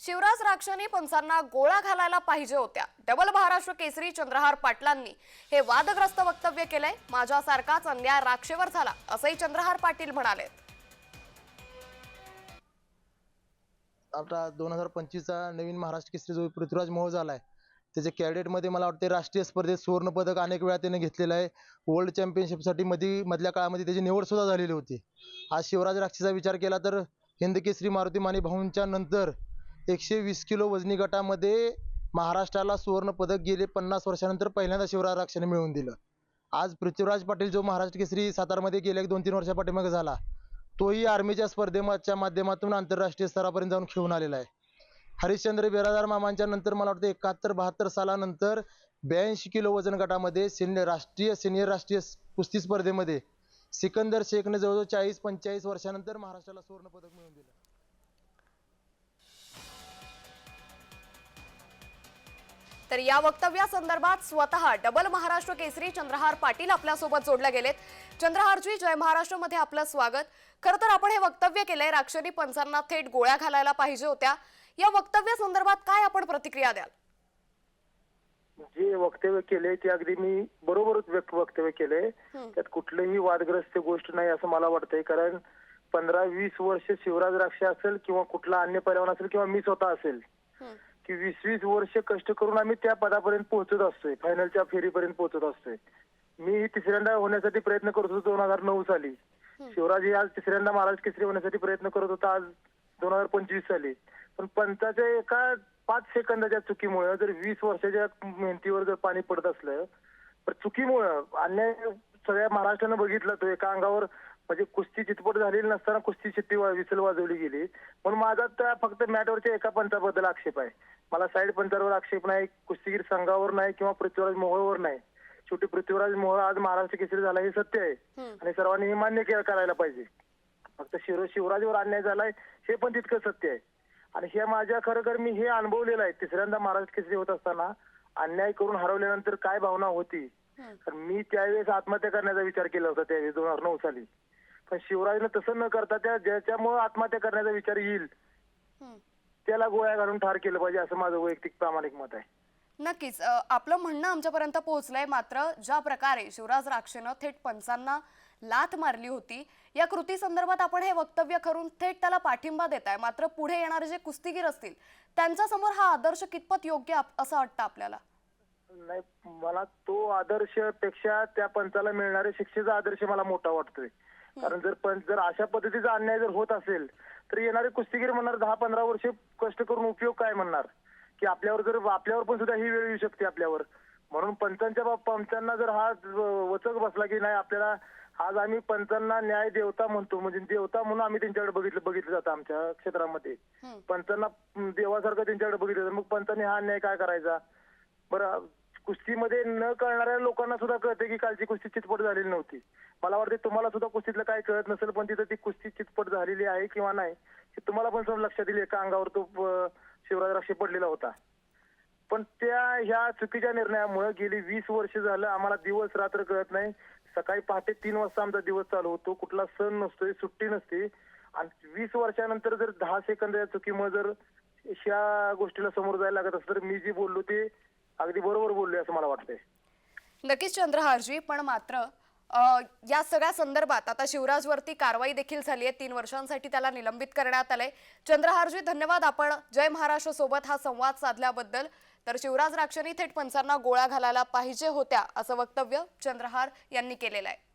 शिवराज राक्षांनी पंचांना गोळा घालायला पाहिजे होत्या. डबल महाराष्ट्र केसरी चंद्रहार पाटलांनी हे वादग्रस्त वक्तव्य केलंय. माझ्यासारखाच अन्याय राक्षेवर झाला असंही चंद्रहार पाटील म्हणाले आता दोन हजार पंचवीसचा नवीन महाराष्ट्र केसरी जो पृथ्वीराज मोह झाला आहे त्याच्या कॅडेटमध्ये मला वाटते राष्ट्रीय स्पर्धेत सुवर्णपदक अनेक वेळा त्याने घेतलेलं आहे. वर्ल्ड चॅम्पियनशिपसाठी मध्ये मधल्या काळामध्ये त्याची निवडसुद्धा झालेली होती. आज शिवराज राक्षीचा विचार केला तर हिंद केसरी मारुती माने भाऊंच्या नंतर एकशे वीस किलो वजनी गटामध्ये महाराष्ट्राला सुवर्णपदक गेले पन्नास वर्षानंतर पहिल्यांदा शिवराज आरक्षण मिळवून दिलं. आज पृथ्वीराज पाटील जो महाराष्ट्र केसरी सातारमध्ये गेल्या एक दोन तीन वर्षापाठीमागे झाला तोही आर्मीच्या स्पर्धेच्या माध्यमातून आंतरराष्ट्रीय स्तरापर्यंत जाऊन खेळून आलेला आहे. हरिश्चंद्र बिरादार मामांच्या नंतर मला वाटतं एकाहत्तर बहात्तर सालानंतर ब्याऐंशी किलो वजन गटामध्ये सिनियर राष्ट्रीय सिनियर राष्ट्रीय कुस्ती स्पर्धेमध्ये सिकंदर शेखने जवळजवळ चाळीस पंचेचाळीस वर्षानंतर महाराष्ट्राला सुवर्णपदक मिळवून दिलं. तर या वक्तव्यासंदर्भात स्वतः डबल महाराष्ट्र केसरी चंद्रहार पाटील आपल्यासोबत जोडले गेलेत. चंद्रहारजी जय महाराष्ट्रमध्ये आपलं स्वागत. खरं तर आपण हे वक्तव्य केलंय राक्षरी पंचांना थेट गोळ्या घालायला पाहिजे होत्या. या वक्तव्यासंदर्भात काय आपण प्रतिक्रिया द्याल? जे वक्तव्य केले ते अगदी मी बरोबरच व्यक्त वक्तव्य केले त्यात कुठलीही वादग्रस्त गोष्ट नाही असं मला वाटतंय. कारण पंधरा वीस वर्ष शिवराज राक्षे असेल किंवा कुठला अन्य पैलवान असेल किंवा मी स्वतः असेल. की वीस वीस वर्ष कष्ट करून आम्ही त्या पदापर्यंत पोहोचत असतोय. फायनलच्या फेरीपर्यंत पोहोचत असतोय. मी ही तिसऱ्यांदा होण्यासाठी प्रयत्न करत होतो दोन हजार नऊ साली. शिवराज हे आज तिसऱ्यांदा महाराज केसरी होण्यासाठी प्रयत्न करत होता. आज दोन हजार पंचवीस साली. पण पंचाच्या एका पाच सेकंदाच्या चुकीमुळे जर वीस वर्षाच्या मेहनतीवर जर पाणी पडत असलं तर चुकीमुळं अन्याय सगळ्या महाराष्ट्रानं बघितलं तो एका अंगावर म्हणजे कुस्ती चितपट झालेली नसताना कुस्ती वा- विसल वाजवली गेली. म्हणून माझा त्या फक्त मॅटवरच्या एका पंचाबद्दल आक्षेप आहे. मला साईड पंचावर आक्षेप नाही कुस्तीगीर संघावर नाही किंवा पृथ्वीराज मोहोळवर नाही. शेवटी पृथ्वीराज मोहोळ आज महाराष्ट्र केसरी झाला हे सत्य आहे. आणि सर्वांनी हे मान्य करायला पाहिजे. फक्त शिव शिवराजवर अन्याय झालाय हे पण तितकं सत्य आहे. आणि हे माझ्या खरं मी हे अनुभवलेलं आहे. तिसऱ्यांदा महाराष्ट्र केसरी होत असताना अन्याय करून हरवल्यानंतर काय भावना होती? तर मी त्यावेळेस आत्महत्या करण्याचा विचार केला होता त्यावेळेस दोन हजार नऊ साली. पण शिवराजनं तसं न करता त्या ज्याच्यामुळे आत्महत्या करण्याचा विचार येईल त्याला गोळ्या घालून ठार केलं पाहिजे असं माझं वैयक्तिक प्रामाणिक मत आहे. नक्कीच. अ, आपलं म्हणणं आमच्यापर्यंत पोहोचलंय मात्र ज्या प्रकारे शिवराज राक्षेनं थेट पंचांना लाथ मारली होती या कृती संदर्भात आपण हे वक्तव्य करून थेट त्याला पाठिंबा देत आहे मात्र पुढे येणारे जे कुस्तीगीर असतील त्यांच्यासमोर हा आदर्श कितपत योग्य आप- असं वाटतं आपल्याला? नाही मला तो आदर्शपेक्षा त्या पंचाला मिळणाऱ्या शिक्षेचा आदर्श मला मोठा वाटतोय. कारण जर पंच जर अशा पद्धतीचा अन्याय जर होत असेल तर येणारे कुस्तीगीर म्हणणार दहा पंधरा वर्ष कष्ट करून उपयोग काय म्हणणार? की आपल्यावर जर आपल्यावर पण सुद्धा ही वेळ येऊ शकते आपल्यावर. म्हणून पंचांच्या पंचांना जर हा वचक बसला की नाही आपल्याला आज आम्ही पंचांना न्याय देवता म्हणतो म्हणजे देवता म्हणून आम्ही त्यांच्याकडे बघितलं बघितलं जातं आमच्या क्षेत्रामध्ये. पंचांना देवासारखं त्यांच्याकडे बघितलं जातं. मग पंचांनी हा अन्याय काय करायचा? बरं कुस्तीमध्ये न कळणाऱ्या लोकांना सुद्धा कळते की कालची कुस्ती चितपट झालेली नव्हती. मला वाटते तुम्हाला सुद्धा कुस्तीतलं काय कळत नसेल पण तिथं ती कुस्ती चितपट झालेली आहे किंवा नाही हे तुम्हाला पण समज लक्षात येईल. एका अंगावर तो शिवराज राक्षे पडलेला होता. पण त्या ह्या चुकीच्या निर्णयामुळे गेली वीस वर्ष झालं आम्हाला दिवस रात्र कळत नाही. सकाळी पहाटे तीन वाजता आमचा दिवस चालू होतो. कुठला सण नसतोय सुट्टी नसते. आणि वीस वर्षानंतर जर दहा सेकंद या चुकीमुळे जर ह्या गोष्टीला समोर जायला लागत असतं तर मी जी बोललो ते अगदी बरोबर बोलले असं मला वाटतंय. नक्कीच चंद्रहारजी पण मात्र अ, या सगळ्या संदर्भात आता शिवराजवरती कारवाई देखील झाली आहे. तीन वर्षांसाठी त्याला निलंबित करण्यात आलंय. चंद्रहारजी धन्यवाद आपण जय महाराष्ट्र सोबत हा संवाद साधल्याबद्दल. तर शिवराज राक्षणी थेट पंचांना गोळ्या घालायला पाहिजे होत्या असं वक्तव्य चंद्रहार यांनी केलेलं आहे.